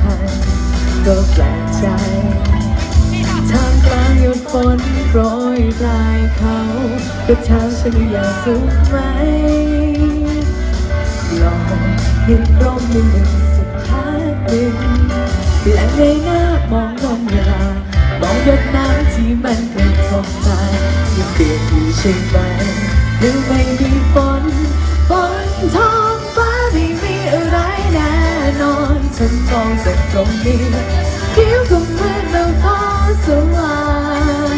คัญก็แปลกใจทามกลางหยดฝนโปรยปลายเขาก็ถาฉันอยากสุขไหมลองยืนร่มมือหนึ่งสักพักหนึ่งและเงยหน้ามองวันเวลามองหยดน้ำที่มันกระทบตายังเปียกอยู่ใช่ไหมหรือไม่มีฝน กตรงนี้คิ้วก็เหมือนเราพอสว่าง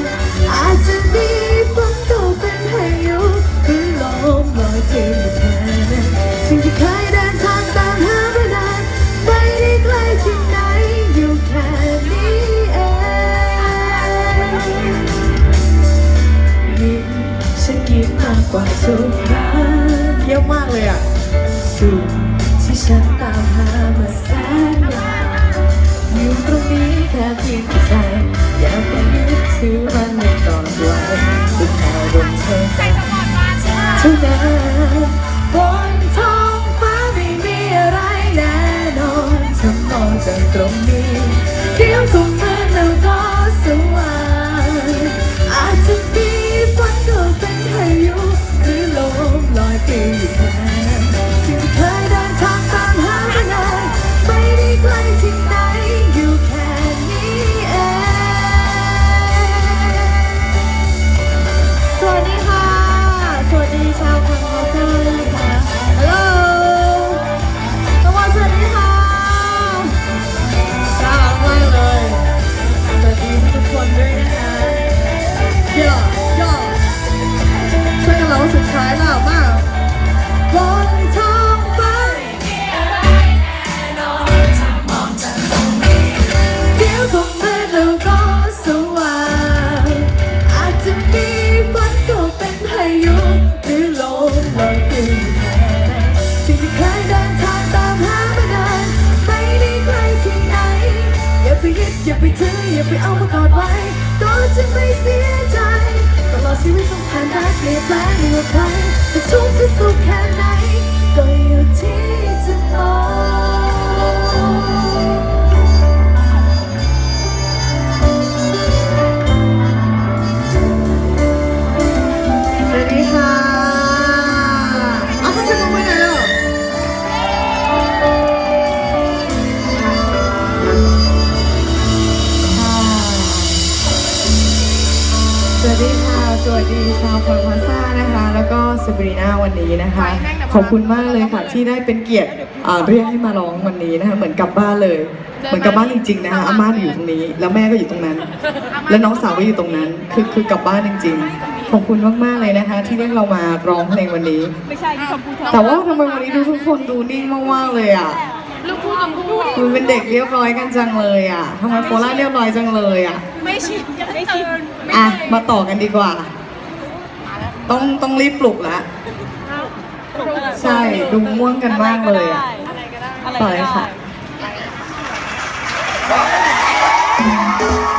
อาจจะมีฝนตกเป็นพายุหรือลมลอยเพียงแค่นั้นสิ่งที่เคยเดินทางตามหามานานไม่ได้ไกลที่ไหนอยู่แค่นี้เองยิ้มฉันยิ้มมากกว่าทุกครั้งเยอะมากเลยอะสุขที่ฉัน นี้แค่เพียงใจอย่าไปยึดถือมันในตอนไว้ก็แค่บนเธอตาเท่านั้ อย่าไปถืออย่าไปเอามากอดไว้ก็จะไม่เสียใจตลอดชีวิตต้องผ่านได้เปลี่ยนแปลงหม่ว่าใครจะทุกข์จะสุขแค่ไหน วัสดีค่ะ สวัสดีชาวพอลพาซ่านะคะ แล้วก็สบรีนาวันนี้นะคะ ขอบคุณมากเลยค่ะที่ได้เป็นเกียรติอ่าเรียกให้มาร้องวันนี้นะคะ เหมือนกลับบ้านเลย เหมือนกลับบ้านจริงๆนะคะอาม่าอยู่ตรงนี้ แล้วแม่ก็อยู่ตรงนั้น แล้วน้องสาวก็อยู่ตรงนั้น คือคือกลับบ้านจริง ๆ ขอบคุณมากๆเลยนะคะ ที่เรียกเรามาร้องเพลงวันนี้ ไม่ใช่ที่คำพูดเธอแต่ว่าทำไมวันนี้ดูทุกคนดูนิ่งมากๆเลยอะ ลูกพูดคำพูดคุณเป็นเด็กเรียบร้อยกันจังเลยอะทำไมโคราชเรียบร้อยจังเลยอะ ไม่ชินยังไม่ชินอะ มาต่อกันดีกว่า ต้องต้องรีบปลุกแล้วใช่ ดูม่วงกันมากเลยอะ อะไรก็ได้ต่อเลยค่ะจะ